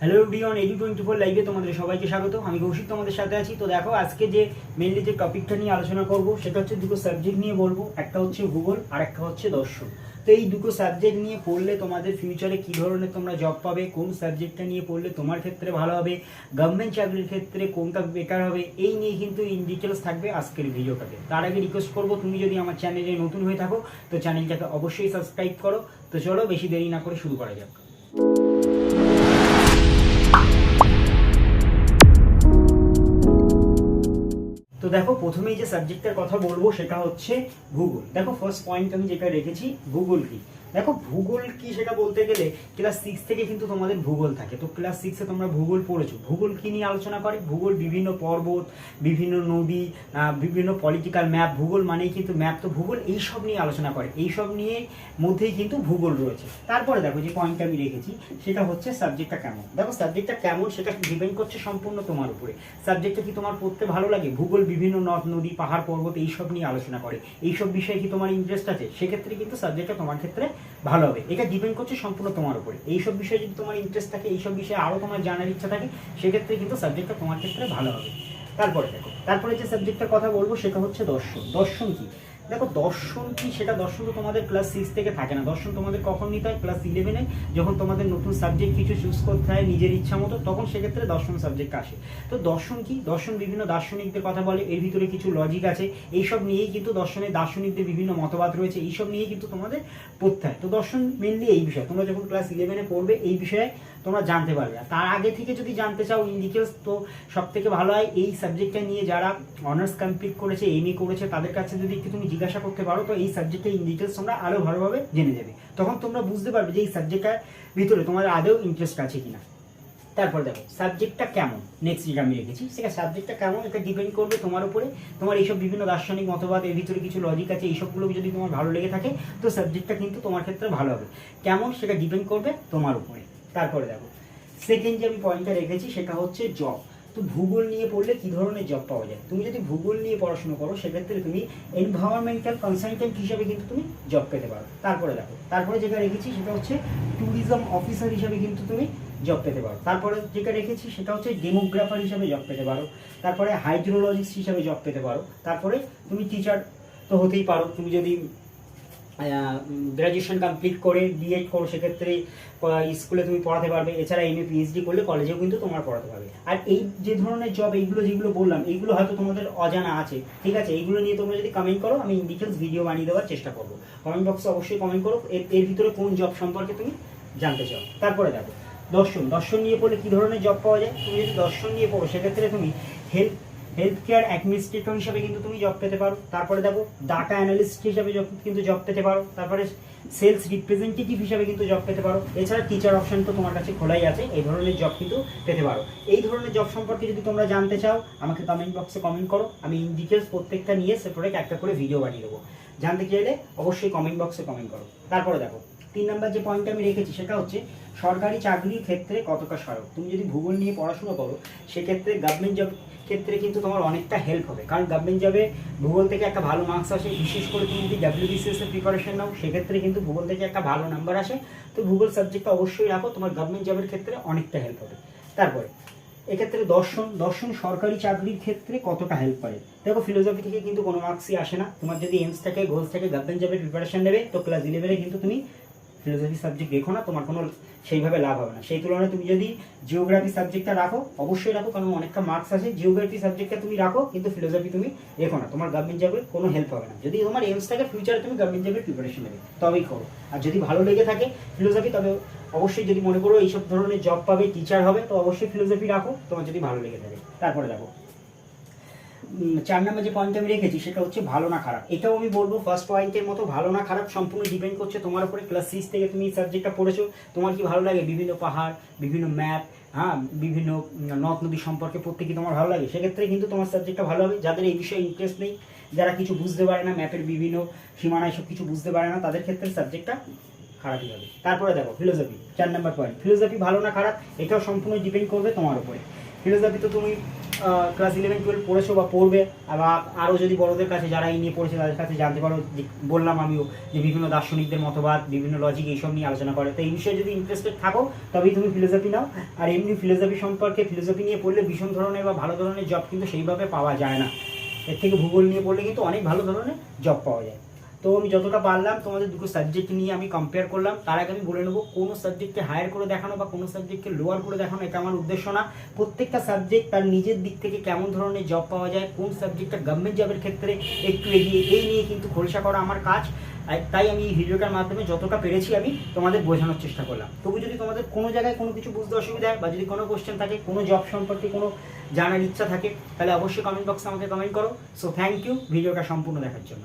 Hello everyone AD twenty four লাইভে তোমাদের সবাইকে স্বাগত। আমি কৌশিক তোমাদের সাথে আছি। তো দেখো, আজকে যে মেনলি যে টপিকটা নিয়ে আলোচনা করব, সেটা হচ্ছে দুটো সাবজেক্ট নিয়ে বলব। একটা হচ্ছে ভূগোল, আর একটা হচ্ছে দর্শন। তো এই দুটো সাবজেক্ট নিয়ে পড়লে তোমাদের ফিউচারে কী ধরনের তোমরা জব পাবে, কোন সাবজেক্টটা নিয়ে পড়লে তোমার ক্ষেত্রে ভালো হবে গভর্নমেন্ট চাকরির ক্ষেত্রে কোনটা বেটার হবে, এই নিয়ে কিন্তু ইন ডিটেলস থাকবে আজকের ভিডিওটাতে। তার আগে রিকোয়েস্ট করব, তুমি যদি আমার চ্যানেলে নতুন হয়ে থাকো, তো চ্যানেলটাকে অবশ্যই সাবস্ক্রাইব করো। তো চলো, বেশি দেরি না করে শুরু করা যাক। প্রথমেই যে সাবজেক্টের কথা বলব সেটা হচ্ছে ভূগোল দেখো ফার্স্ট পয়েন্ট আমি যেটা রেখেছি ভূগোল কি? দেখো, ভূগোল কি সেটা বলতে গেলে ক্লাস সিক্স থেকে কিন্তু তোমাদের ভূগোল থাকে। তো ক্লাস সিক্সে তোমরা ভূগোল পড়েছো। ভূগোল কি নিয়ে আলোচনা করে? ভূগোল বিভিন্ন পর্বত, বিভিন্ন নদী বিভিন্ন পলিটিক্যাল ম্যাপ ভূগোল মানেই কিন্তু ম্যাপ তো ভূগোল এইসব নিয়ে আলোচনা করে। এইসব নিয়ে মধ্যেই কিন্তু ভূগোল রয়েছে। তারপরে দেখো, যে পয়েন্টটা আমি রেখেছি, সেটা হচ্ছে সাবজেক্টটা কেমন? দেখো সাবজেক্টটা কেমন সেটা ডিপেন্ড করছে সম্পূর্ণ তোমার উপরে। সাবজেক্টটা কি তোমার পড়তে ভালো লাগে? ভূগোল বিভিন্ন নদ, নদী, পাহাড়, পর্বত, এইসব নিয়ে আলোচনা করে। এইসব বিষয়ে কি তোমার ইন্টারেস্ট আছে? সেক্ষেত্রে কিন্তু সাবজেক্টটা তোমার ক্ষেত্রে ভালো হবে। এটা ডিপেন্ড করছে সম্পূর্ণ তোমার উপরে। এইসব বিষয়ে যদি তোমার ইন্টারেস্ট থাকে, এইসব বিষয়ে আরও তোমার জানার ইচ্ছা থাকে, সেক্ষেত্রে কিন্তু সাবজেক্টটা তোমার ক্ষেত্রে ভালো হবে। তারপরে দেখো, তারপরে যে সাবজেক্টটার কথা বলব, সেটা হচ্ছে দর্শন। দর্শন কি? দেখো, দর্শন কি? সেটা দর্শন তো তোমাদের ক্লাস সিক্স থেকে থাকে না। দর্শন তোমাদের কখন নিতে হয়? ক্লাস ইলেভেনে যখন তোমাদের নতুন সাবজেক্ট কিছু চুজ করতে হয় নিজের ইচ্ছা মতো, তখন সেক্ষেত্রে দর্শন সাবজেক্ট আসে। তো দর্শন কি? দর্শন বিভিন্ন দার্শনিকদের কথা বলে, এর ভিতরে কিছু লজিক আছে। এইসব নিয়েই কিন্তু দর্শনের দার্শনিকদের বিভিন্ন মতবাদ রয়েছে। এইসব নিয়েই কিন্তু তোমাদের পড়তে হয়। তো দর্শন মেনলি এই বিষয়। তোমরা যখন ক্লাস ইলেভেনে পড়বে, এই বিষয়ে তোমরা জানতে পারবে। তার আগে থেকে যদি জানতে চাও ইন ডিটেলস তো সব থেকে ভালো হয় এই সাবজেক্টটা নিয়ে যারা অনার্স কমপ্লিট করেছে এমএ করেছে, তাদের কাছে যদি একটু তুমি জিজ্ঞাসা করতে পারো, তো এই সাবজেক্টে ইন ডিটেলস তোমরা আরও ভালোভাবে জেনে যাবে। তখন তোমরা বুঝতে পারবে যে এই সাবজেক্টটার ভিতরে তোমার আদৌ ইন্টারেস্ট আছে কিনা। তারপর দেখো সাবজেক্টটা কেমন? নেক্সট যেটা আমি রেখেছি সেটা সাবজেক্টটা কেমন? এটা ডিপেন্ড করবে তোমার উপরে। তোমার এইসব বিভিন্ন দার্শনিক মতবাদ, এর ভিতরে কিছু লজিক আছে, এইসবগুলো যদি তোমার ভালো লেগে থাকে, তো সাবজেক্টটা কিন্তু তোমার ক্ষেত্রে ভালো হবে। কেমন? সেটা ডিপেন্ড করবে তোমার উপরে। তারপরে দেখো। সেকেন্ড যে আমি পয়েন্টটা রেখেছি, সেটা হচ্ছে জব তো ভূগোল নিয়ে পড়লে কি ধরনের জব পাওয়া যায়? তুমি যদি ভূগোল নিয়ে পড়াশোনা করো, সেক্ষেত্রে তুমি এনভায়রনমেন্টাল কনসালটেন্ট হিসাবে কিন্তু তুমি জব পেতে পারো। তারপরে দেখো, তারপরে যেটা রেখেছি, সেটা হচ্ছে ট্যুরিজম অফিসার হিসাবে কিন্তু তুমি জব পেতে পারো। তারপরে যেটা রেখেছি, সেটা হচ্ছে ডেমোগ্রাফার হিসাবে জব পেতে পারো। তারপরে হাইড্রোলজিস্ট হিসাবে জব পেতে পারো। তারপরে তুমি টিচার তো হতেই পারো। তুমি যদি গ্র্যাজুয়েশন কমপ্লিট করে বিএড করো সেক্ষেত্রে স্কুলে তুমি পড়াতে পারবে। এছাড়া এম এ পিএইচডি করলে কলেজেও কিন্তু তোমার পড়াতে পারবে। আর এই যে ধরনের জব এইগুলো যেগুলো বললাম, এইগুলো হয়তো তোমাদের অজানা আছে। ঠিক আছে? এইগুলো নিয়ে তোমরা যদি কমেন্ট করো, আমি ডিটেলস ভিডিও বানিয়ে দেওয়ার চেষ্টা করব। কমেন্ট বক্সে অবশ্যই কমেন্ট করো, এর এর ভিতরে কোন জব সম্পর্কে তুমি জানতে চাও। তারপরে দেখো। দর্শন দর্শন নিয়ে পড়লে কী ধরনের জব পাওয়া যায়? তুমি যদি দর্শন নিয়ে পড়ো, সেক্ষেত্রে তুমি হেলথ হেলথ কেয়ার অ্যাডমিনিস্ট্রেটর হিসাবে কিন্তু তুমি জব পেতে পারো। তারপরে দেখো ডাটা অ্যানালিস্ট হিসাবে কিন্তু জব পেতে পারো। তারপরে সেলস রিপ্রেজেন্টেটিভ হিসাবে কিন্তু জব পেতে পারো। এছাড়া টিচার অপশান তো তোমার কাছে খোলাই আছে, এই ধরনের জব কিন্তু পেতে পারো। এই ধরনের জব সম্পর্কে যদি তোমরা জানতে চাও, আমাকে কমেন্ট বক্সে কমেন্ট করো। আমি ইন ডিটেলস প্রত্যেকটা নিয়ে সেপারেট একটা করে ভিডিও বানিয়ে দেবো। জানতে চাইলে অবশ্যই কমেন্ট বক্সে কমেন্ট করো। তারপরে দেখো তিন নাম্বার যে পয়েন্ট আমি রেখেছি, সেটা হচ্ছে সরকারি চাকরির ক্ষেত্রে কতটা সহায়ক? তুমি যদি ভূগোল নিয়ে পড়াশোনা করো, সেক্ষেত্রে গভর্নমেন্ট জব ক্ষেত্রে কিন্তু তোমার অনেকটা হেল্প হবে। কারণ গভর্নমেন্ট জবে ভূগোল থেকে একটা ভালো মার্কস আসে, বিশেষ করে তুমি যদি ডাব্লিউবিসিএস এর প্রিপারেশন নাও, সেক্ষেত্রে কিন্তু ভূগোল থেকে একটা ভালো নাম্বার আসে। তো ভূগোল সাবজেক্টটা অবশ্যই রাখো, তোমার গভর্নমেন্ট জবের ক্ষেত্রে অনেকটা হেল্প হবে। তারপরে, এক্ষেত্রে দর্শন দর্শন সরকারি চাকরির ক্ষেত্রে কতটা হেল্প করে দেখো ফিলোসফি থেকে কিন্তু কোনো মার্কসই আসে না। তোমার যদি এমস থাকে গোলস থাকে গভর্নমেন্ট জবের প্রিপারেশন নেবে, তো ক্লাস ইলেভেনে কিন্তু তুমি ফিলোসফি সাবজেক্ট দেখো না, তোমার কোনো সেইভাবে লাভ হবে না। সেই তুলনায় তুমি যদি জিওগ্রাফি সাবজেক্টটা রাখো, অবশ্যই রাখো, কারণ অনেকটা মার্কস আছে। জিওগ্রাফি সাবজেক্টটা তুমি রাখো, কিন্তু ফিলোসফি তুমি রেখো না। তোমার গভর্নমেন্ট জবের কোনো হেল্প হবে না। যদি তোমার এমস থাকে ফিউচারে তুমি গভর্নমেন্ট জবের প্রিপারেশন নেবে, তবেই করো। আর যদি ভালো লেগে থাকে ফিলোসফি তবে অবশ্যই যদি মনে করো এইসব ধরনের জব পাবে টিচার হবে, তো অবশ্যই ফিলোসফি রাখো। তোমার যদি ভালো লেগে থাকে, তারপরে দেখো। চার নম্বর যে পয়েন্ট আমি রেখেছি, সেটা হচ্ছে ভালো না খারাপ। এটাও আমি বলব ফার্স্ট পয়েন্টের মতো ভালো না খারাপ সম্পূর্ণ ডিপেন্ড করছে তোমার উপরে। ক্লাস সিক্স থেকে তুমি সাবজেক্টটা পড়েছো, তোমার কি ভালো লাগে? বিভিন্ন পাহাড়, বিভিন্ন ম্যাপ হ্যাঁ বিভিন্ন নদ নদী সম্পর্কে পড়তে কি তোমার ভালো লাগে। সেক্ষেত্রে কিন্তু তোমার সাবজেক্টটা ভালো হবে। যাদের এই বিষয়ে ইন্টারেস্ট নেই, যারা কিছু বুঝতে পারে না ম্যাপের বিভিন্ন সীমানায় সব কিছু বুঝতে পারে না, তাদের ক্ষেত্রে সাবজেক্টটা খারাপই হবে। তারপরে দেখো ফিলোসফি চার নাম্বার পয়েন্ট ফিলোসফি ভালো না খারাপ, এটাও সম্পূর্ণ ডিপেন্ড করবে তোমার উপরে। ফিলোসফি তো তুমি ক্লাস ইলেভেন টুয়েলভ পড়েছো বা পড়বে বা আরও যদি বড়দের কাছে, যারা এই নিয়ে পড়েছে, তাদের কাছে জানতে পারো বললাম আমিও যে বিভিন্ন দার্শনিকদের মতবাদ, বিভিন্ন লজিক এইসব নিয়ে আলোচনা করে। তো এই বিষয়ে যদি ইন্টারেস্টেড থাকো, তবেই তুমি ফিলোসফি নাও। আর এমনি ফিলোসফি সম্পর্কে ফিলোসফি নিয়ে পড়লে ভীষণ ধরনের বা ভালো ধরনের জব কিন্তু সেইভাবে পাওয়া যায় না। এর থেকে ভূগোল নিয়ে পড়লে কিন্তু অনেক ভালো ধরনের জব পাওয়া যায়। তো আমি যতটা পারলাম তোমাদের দুটো সাবজেক্ট নিয়ে আমি কম্পেয়ার করলাম, তার আগে আমি বলে নেব কোনো সাবজেক্টকে হায়ার করে দেখানো বা কোনো সাবজেক্টকে লোয়ার করে দেখানো, এটা আমার উদ্দেশ্য না। প্রত্যেকটা সাবজেক্ট তার নিজের দিক থেকে কেমন ধরনের জব পাওয়া যায়, কোন সাবজেক্টটা গভর্নমেন্ট জবের ক্ষেত্রে একটু এগিয়ে, এই নিয়ে কিন্তু খোলসা করা আমার কাজ। তাই আমি এই ভিডিওটার মাধ্যমে যতটা পেরেছি আমি তোমাদের বোঝানোর চেষ্টা করলাম। তবু যদি তোমাদের কোনো জায়গায় কোনো কিছু বুঝতে অসুবিধা হয় বা যদি কোনো কোশ্চেন থাকে, কোনো জব সম্পর্কে কোনো জানার ইচ্ছা থাকে, তাহলে অবশ্যই কমেন্ট বক্সে আমাকে কমেন্ট করো। সো থ্যাংক ইউ ভিডিওটা সম্পূর্ণ দেখার জন্য।